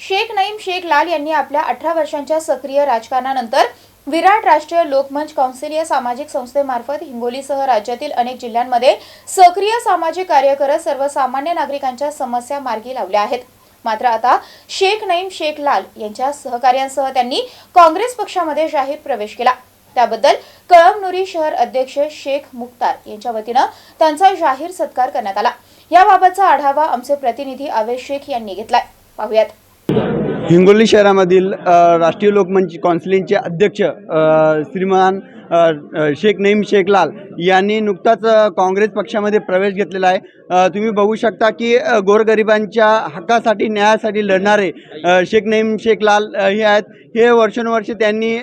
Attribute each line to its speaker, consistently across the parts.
Speaker 1: शेख नईम शेख लाल यांनी आपल्या अठरा वर्षांच्या सक्रिय राजकारणानंतर विराट राष्ट्रीय लोकमंच कौन्सिल या सामाजिक संस्थेमार्फत हिंगोलीसह राज्यातील अनेक जिल्ह्यांमध्ये सक्रिय सामाजिक कार्य करत सर्वसामान्य नागरिकांच्या समस्या मार्गी लावल्या आहेत. मात्र आता शेख नईम शेख लाल यांच्या सहकार्यांसह त्यांनी काँग्रेस पक्षामध्ये जाहीर प्रवेश केला. त्याबद्दल कळमनुरी शहर अध्यक्ष शेख मुख्तार यांच्या वतीनं त्यांचा जाहीर सत्कार करण्यात आला. याबाबतचा आढावा आमचे प्रतिनिधी आवेश शेख यांनी घेतलाय. पाहुयात.
Speaker 2: हिंगोली शहरामधील राष्ट्रीय लोकमंच कौन्सिलिंगचे अध्यक्ष श्रीमान शेख नईम शेख लाल यांनी नुकताच काँग्रेस पक्षामध्ये प्रवेश घेतलेला आहे. तुम्ही बघू शकता की गोरगरिबांच्या हक्कासाठी न्यायासाठी लढणारे शेख नईम शेख लाल हे आहेत. हे वर्षानुवर्षे त्यांनी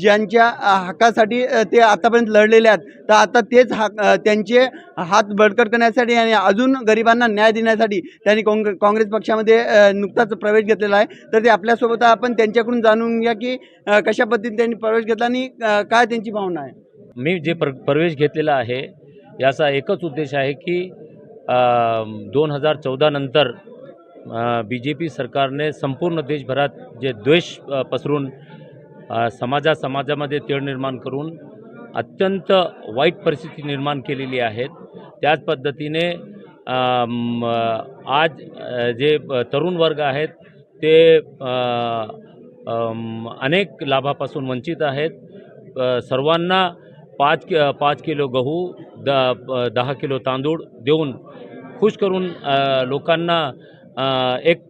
Speaker 2: ज्यांच्या हक्कासाठी ते आतापर्यंत लढलेले आहेत. तर आता तेच हक त्यांचे हात बळकट करण्यासाठी आणि अजून गरिबांना न्याय देण्यासाठी त्यांनी काँग काँग्रेस पक्षामध्ये नुकताच प्रवेश घेतलेला आहे. तर ते आपल्यासोबत आपण त्यांच्याकडून जाणून घ्या की कशा पद्धतीने त्यांनी प्रवेश घेतला आणि काय त्यांची भावना आहे?
Speaker 3: मी जे प्र प्रवेश घेतलेला आहे याचा एकच उद्देश आहे की दोन हजार चौदानंतर बी जे पी सरकारने संपूर्ण देशभरात जे द्वेष पसरून समाजा समाजामध्ये तेळ निर्माण करून अत्यंत वाईट परिस्थिती निर्माण केलेली आहेत. त्याच पद्धतीने आज जे तरुण वर्ग आहेत ते अनेक लाभापासून वंचित आहेत. सर्वांना पाच कि पाच किलो गहू द दहा किलो तांदूळ देऊन खुश करून लोकांना एक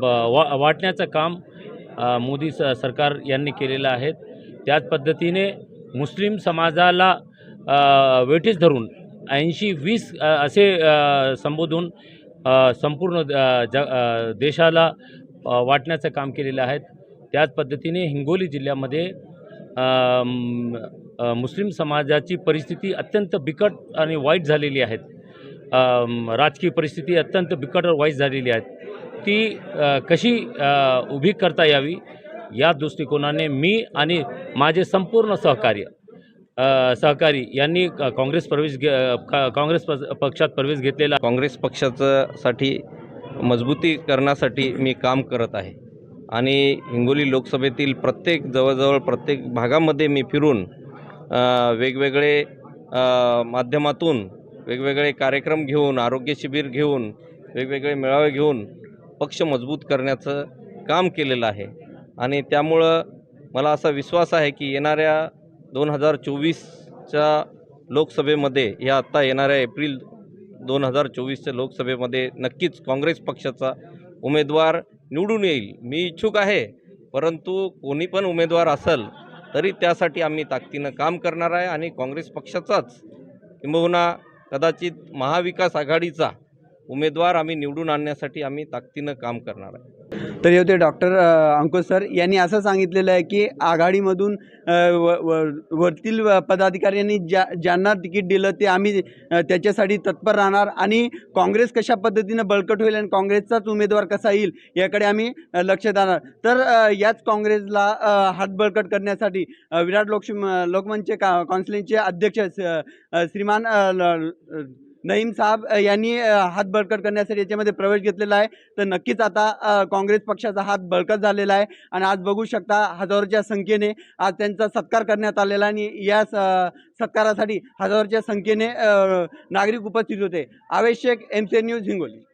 Speaker 3: ब- वा वाटण्याचं काम मोदी स सरकार यांनी केलेलं आहे. त्याच पद्धतीने मुस्लिम समाजाला अ, वेठीस धरून ऐंशी वीस असे संबोधून संपूर्ण ज देशाला वाटण्याचं काम केलेलं आहे. त्याच पद्धतीने हिंगोली जिल्ह्यामध्ये मुस्लिम समाजाची परिस्थिती अत्यंत बिकट आणि वाईट झालेली आहे. राजकीय परिस्थिती अत्यंत बिकट वाईट झालेली आहे. ती कशी उभी करता यावी या दृष्टिकोनाने मी आणि माझे संपूर्ण सहकार्य सहकारी यांनी काँग्रेस प्रवेश घे काँग्रेस पक्षात प्रवेश घेतलेला
Speaker 4: काँग्रेस पक्षाचासाठी मजबूती मजबूतीकरणासाठी मी काम करत आहे. आणि हिंगोली लोकसभेतील प्रत्येक जवळजवळ प्रत्येक भागामध्ये मी फिरून वेगवेगळे माध्यमातून वेगवेगळे कार्यक्रम घेऊन आरोग्य शिबिर घेऊन वेगवेगळे मेळावे घेऊन पक्ष मजबूत करण्याचं काम केलेलं आहे. आणि त्यामुळं मला असा विश्वास आहे की येणाऱ्या दोन हजार चोवीसच्या लोकसभेमध्ये या आत्ता येणाऱ्या एप्रिल दोन हजार चोवीसच्या लोकसभेमध्ये नक्कीच काँग्रेस पक्षाचा उमेदवार निवडून येईल. मी इच्छुक आहे परंतु कोणी पण उमेदवार असेल तरी त्यासाठी आम्ही ताकदीनं काम करणार आहे आणि काँग्रेस पक्षाचाच किंबहुना कदाचित महाविकास आघाडीचा उमेदवार आम्ही निवडून आणण्यासाठी आम्ही ताकदीनं काम करणार आहे.
Speaker 2: तर होते डॉक्टर अंकुश सर यांनी असं सांगितलेलं आहे की आघाडीमधून व व- वरतील पदाधिकाऱ्यांनी ज्या ज्यांना तिकीट दिलं ते आम्ही त्याच्यासाठी तत्पर राहणार आणि काँग्रेस कशा पद्धतीनं बळकट होईल आणि काँग्रेसचाच उमेदवार कसा येईल याकडे आम्ही लक्ष देणार. तर याच काँग्रेसला हात बळकट करण्यासाठी विराट लोकश लोकमंच का काउन्सिलिंगचे अध्यक्ष श्रीमान ल- नईम साहेब यांनी हात बळकट करण्यासाठी याच्यामध्ये प्रवेश घेतलेला आहे. तर नक्कीच आता काँग्रेस पक्षाचा हात बळकट झालेला आहे. आणि आज बघू शकता हजारोच्या संख्येने आज त्यांचा सत्कार करण्यात आलेला आणि या स- सत्कारासाठी हजारोच्या संख्येने नागरिक उपस्थित होते. आवश्यक एम सी न्यूज हिंगोली.